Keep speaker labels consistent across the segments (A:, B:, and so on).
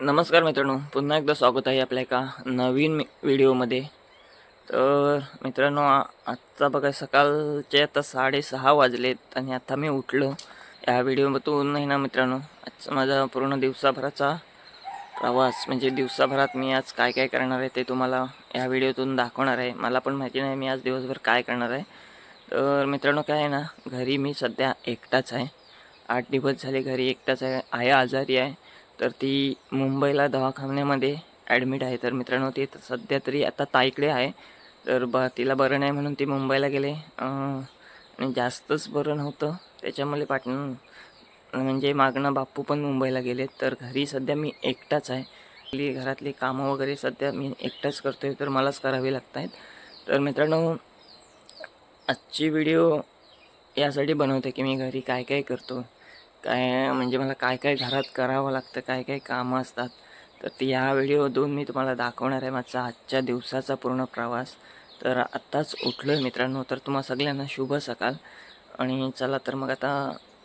A: नमस्कार मित्रांनो पुन्हा एकदा स्वागत आहे आपल्या एका नवीन व्हिडिओमध्ये. तर मित्रांनो आत्ता बघा सकाळचे आता साडेसहा वाजलेत आणि आता मी उठलो. या व्हिडिओमधून नाही ना मित्रांनो आजचा माझा पूर्ण दिवसाभराचा प्रवास म्हणजे दिवसाभरात मी आज काय काय करणार आहे ते तुम्हाला या व्हिडिओतून दाखवणार आहे. मला पण माहिती नाही मी आज दिवसभर काय करणार आहे. तर मित्रांनो काय आहे ना घरी मी सध्या एकटाच आहे. आठ दिवस झाले घरी एकटाच आहे. आया आजारी आहे. तर ती मुंबईला दवाखान्यामध्ये ॲडमिट आहे. तर मित्रांनो ती सध्या तरी आता ताईकडे आहे. तर ब तिला बरं नाही म्हणून ती मुंबईला गेले. आणि जास्तच बरं नव्हतं. त्याच्यामुळे पाटण म्हणजे मागणं बाप्पू पण मुंबईला गेले तर घरी सध्या मी एकटाच आहे. आपली घरातली कामं वगैरे सध्या मी एकटाच करतो आहे तर मलाच करावी लागत आहेत तर मित्रांनो आजची व्हिडिओ यासाठी बनवते की मी घरी काय काय करतो. काय म्हणजे मला काय काय घरात करावं लागतं काय काय कामं असतात. तर ती या व्हिडिओतून मी तुम्हाला दाखवणार आहे माझा आजच्या दिवसाचा पूर्ण प्रवास. तर आत्ताच उठलो आहे मित्रांनो तर तुम्हा सगळ्यांना शुभ सकाळ. आणि चला तर मग आता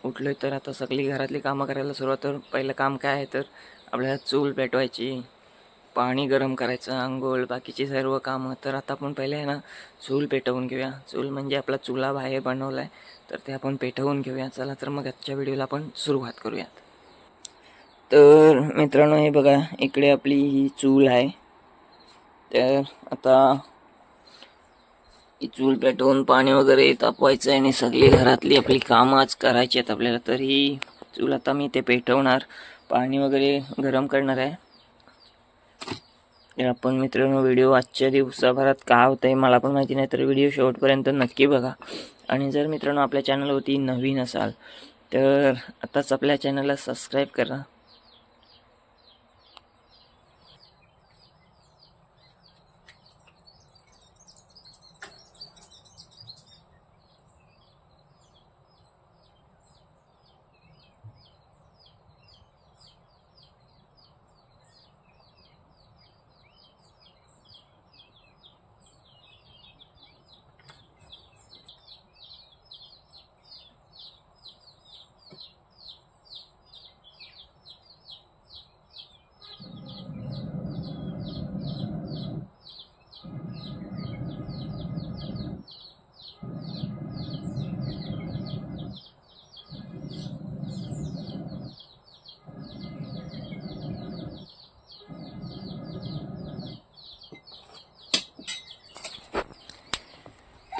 A: उठलो आहे तर आता सगळी घरातली कामं करायला सुरुवात तर पहिलं काम काय आहे तर आपल्याला चूल पेटवायची पाणी गरम करायचं आंघोळ बाकीची सर्व कामं. तर आता आपण पहिले आहे ना चूल पेटवून घेऊया. चूल म्हणजे आपला चुला बाहेर बनवला आहे तर ते आपण पेटवून घेऊया. चला तर मग आजच्या व्हिडिओला आपण सुरुवात करूयात. तर मित्रांनो हे बघा इकडे आपली ही चूल आहे. तर आता ही चूल पेटवून पाणी वगैरे तापवायचं आहे आणि सगळी घरातली आपली कामं आज करायची आहेत आपल्याला. तर ही चूल आता मी ते पेटवणार. पाणी वगैरे गरम करणार आहे. तर आपण मित्रांनो व्हिडिओ आजच्या दिवसाभरात का होतं आहे मला पण माहिती नाही तर व्हिडिओ शेवटपर्यंत नक्की बघा. आणि जर मित्रांनो आपल्या चॅनलवरती नवीन असाल तर आताच आपल्या चॅनलला सबस्क्राईब करा.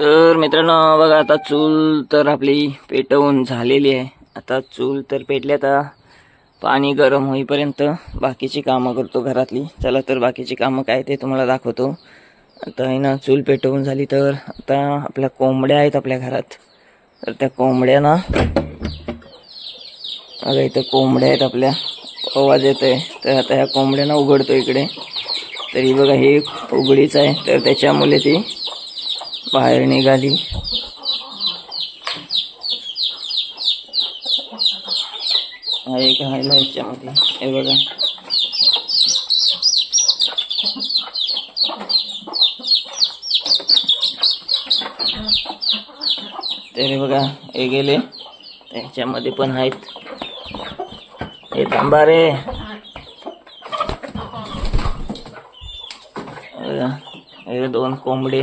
A: तर मित्रांनो बघा आता चूल तर आपली पेटवून झालेली आहे. आता चूल तर पेटली आता पाणी गरम होईपर्यंत बाकीची कामं करतो घरातली. चला तर बाकीची कामं काय ते तुम्हाला दाखवतो. आता आहे ना चूल पेटवून झाली तर आता आपल्या कोंबड्या आहेत आपल्या घरात. तर त्या कोंबड्यांना अगं बघा इथं कोंबड्या आहेत आपल्या. आवाज येत आहे तर आता ह्या कोंबड्यांना उघडतो इकडे. तरी बघा हे उघडीच आहे. तर त्याच्यामुळे ती बाहेर निघाली. हा एक राहिला याच्यामध्ये. हे बघा. ते बघा हे गेले. त्याच्यामध्ये पण आहेत. हे थांबा रे. बघा, हे दोन कोंबडे.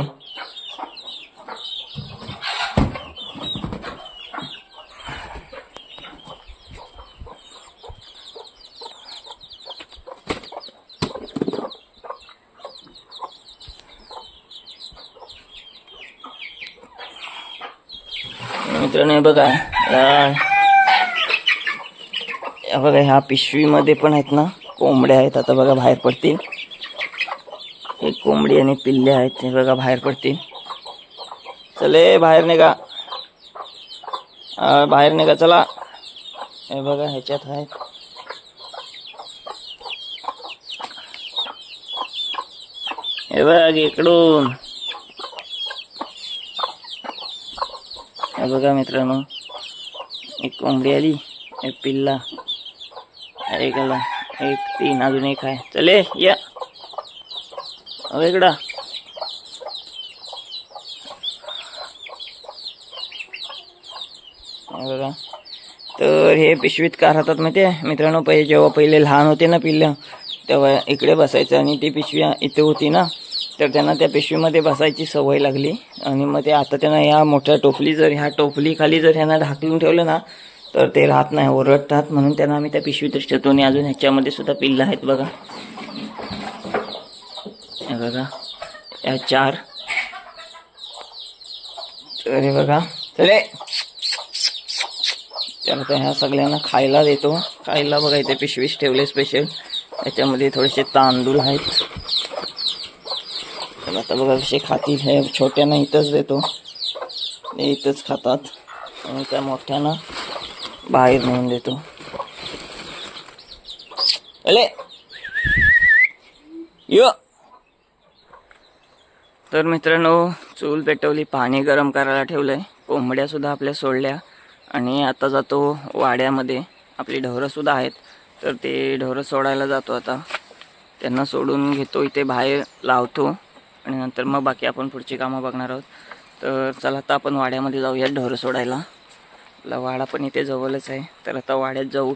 A: मित्रांनो हे बघा. या- बघा ह्या पिशवीमध्ये पण आहेत ना कोंबड्या आहेत. आता बघा बाहेर पडतील. हे कोंबडी आणि पिल्ले आहेत हे बघा बाहेर पडतील. चले बाहेर निघा. बाहेर निघा चला. हे बघा ह्याच्यात आहेत. हे बघ इकडून. बघा मित्रांनो एक कोंबडी आली एक पिल्ला एक आला एक तीन अजून एक आहे. चले या. अहो बघा. तर हे पिशवीत का राहतात माहिती आहे? मित्रांनो पहिले जेव्हा पहिले लहान होते ना पिल्लं तेव्हा इकडे बसायचं आणि ती पिशवी इथे होती ना. तर त्यांना त्या पिशवीमध्ये बसायची सवय लागली. आणि मग ते आता त्यांना ह्या मोठ्या टोपली जर ह्या टोपलीखाली जर ह्यांना ढाकलून ठेवलं ना तर ते राहत नाही ओरडतात. म्हणून त्यांना आम्ही त्या पिशवीतच ठेवतो. आणि अजून ह्याच्यामध्ये सुद्धा पिल्लं आहेत बघा. बघा. या चार. अरे बघा. चले. तर ह्या सगळ्यांना खायला देतो. खायला बघा इथे पिशवीच ठेवले स्पेशल त्याच्यामध्ये थोडेसे तांदूळ आहेत. आता बघा कसे खातील हे छोट्यांना इथंच देतो ते। इथंच खातात आणि त्या मोठ्यांना बाहेर नेऊन देतो अले! यो! तर मित्रांनो चूल पेटवली पाणी गरम करायला ठेवलंय. कोंबड्या सुद्धा आपल्या सोडल्या. आणि आता जातो वाड्यामध्ये. आपली ढोरंसुद्धा आहेत. तर ते ढोरं सोडायला जातो आता. त्यांना सोडून घेतो इथे बाहेर लावतो. आणि नंतर मग बाकी आपण पुढची कामं बघणार आहोत. तर चला आता आपण वाड्यामध्ये जाऊया ढोरं सोडायला. आपला वाडा पण इथे जवळच आहे. तर आता वाड्यात जाऊ.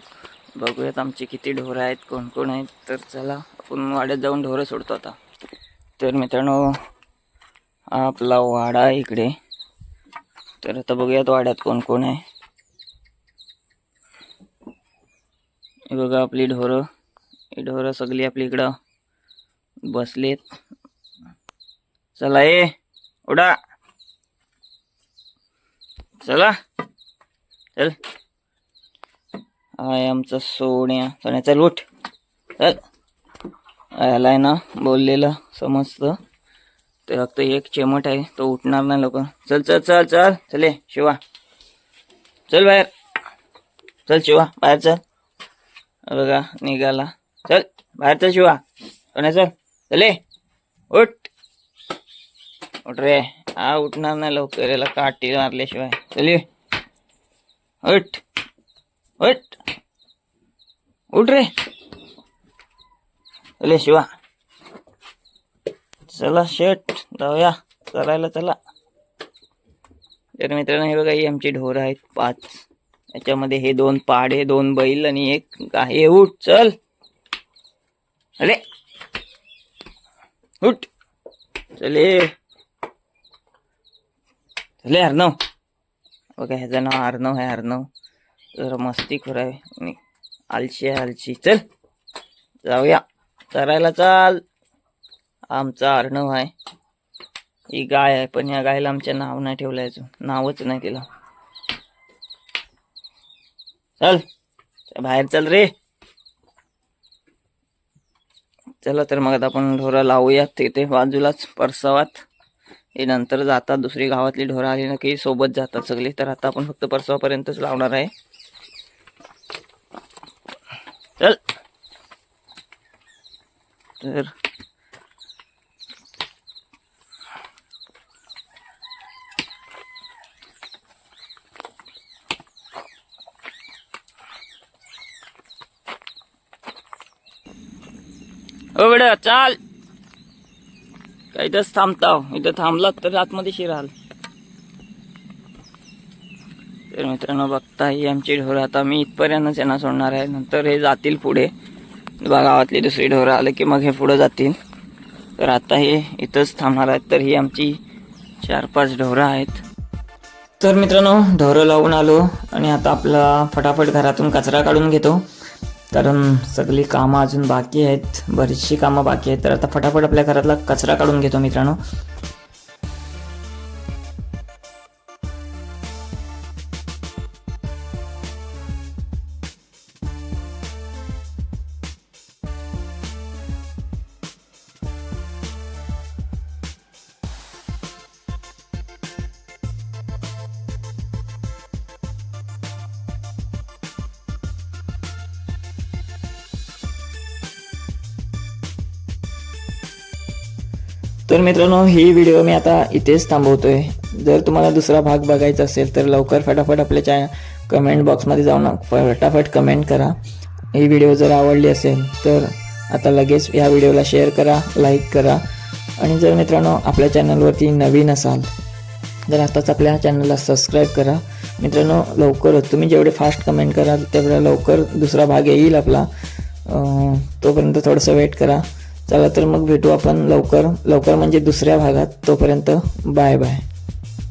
A: बघूयात आमची किती ढोरं आहेत कोण कोण आहेत. तर चला आपण वाड्यात जाऊन ढोरं सोडतो आता. तर मित्रांनो आपला वाडा आहे इकडे. तर आता बघूयात वाड्यात कोण कोण आहे. हे बघा आपली ढोरं. ही ढोरं सगळी आपली इकडं बसलेत. चला ये उडा. चला. चल. आय आमचा सोन्या. सोन्या चल उठ. चल. आलाय ना बोललेलं समजतं ते फक्त एक चेमट आहे तो उठणार नाही लवकर. चल चल चल चल. चले शिवा. चल बाहेर. चल शिवा बाहेर चल. बघा निघाला. चल बाहेर चल शिवा. सोन्या चल. चले उठ. उठ रे हा उठणार नाही लवकर याला काठी मारल्याशिवाय. चल. उठ. उठ. उठ रे. चले शिवा. चला शेट जाऊया. करायला चला. तर मित्रांनो हे बघा ही आमची ढोरं आहेत पाच. याच्यामध्ये हे दोन पाडे दोन बैल आणि एक गाय. उठ चल. अरे. उठ. चले. चले अर्नव बघा ह्याचं नाव अर्नव आहे अर्नव जरा मस्ती खुराय आहे आणि आलशी आहे आलशी. चल जाऊया. चरायला चाल. आमचा अर्णव आहे. ही गाय आहे पण या गायला आमच्या नाव नाही ठेवलं याचं नावच नाही तिला चल बाहेर चल रे. चला तर मग आता आपण ढोरं लावूयात तिथे बाजूलाच परसावात. हे नंतर जातात दुसरी गावातली ढोरं आली ना की सोबत जातात सगळे. तर आता आपण फक्त परसवापर्यंतच लावणार आहे. चल. तर ओ बेटा चाल. काय इथंच थांबताव. इथं थांबलात तर आतमध्ये शिराल. तर मित्रांनो बघता ही आमची ढोरं आता मी इथपर्यंतच यांना सोडणार आहे. नंतर हे जातील पुढे. बा गावातली दुसरी ढोरं आले की मग हे पुढं जातील. तर आता हे इथंच थांबणार आहेत. तर ही आमची चार पाच ढोरं आहेत. तर मित्रांनो ढोरं लावून आलो आणि आता आपला फटाफट घरातून कचरा काढून घेतो. कारण सगळी कामं अजून बाकी आहेत. बरीचशी कामं बाकी आहेत. तर आता फटाफट आपल्या घरातला कचरा काढून घेतो मित्रांनो. तर मित्रांनो ही व्हिडिओ मी आता इथेच थांबवतोय. जर तुम्हाला दुसरा भाग बघायचा असेल तर लवकर फटाफट आपल्या चॅ कमेंट बॉक्समध्ये जाऊन फटाफट कमेंट करा. ही व्हिडिओ जर आवडली असेल तर आता लगेच या व्हिडिओला शेअर करा लाईक करा. आणि जर मित्रांनो आपल्या चॅनलवरती नवीन असाल तर आताच आपल्या चॅनलला सबस्क्राईब करा. मित्रांनो लवकरच तुम्ही जेवढे फास्ट कमेंट कराल तेवढा लवकर दुसरा भाग येईल आपला. तोपर्यंत थोडंसं वेट करा. चला तर मग भेटू आपण लवकर. लवकर म्हणजे दुसऱ्या भागात. तोपर्यंत बाय बाय.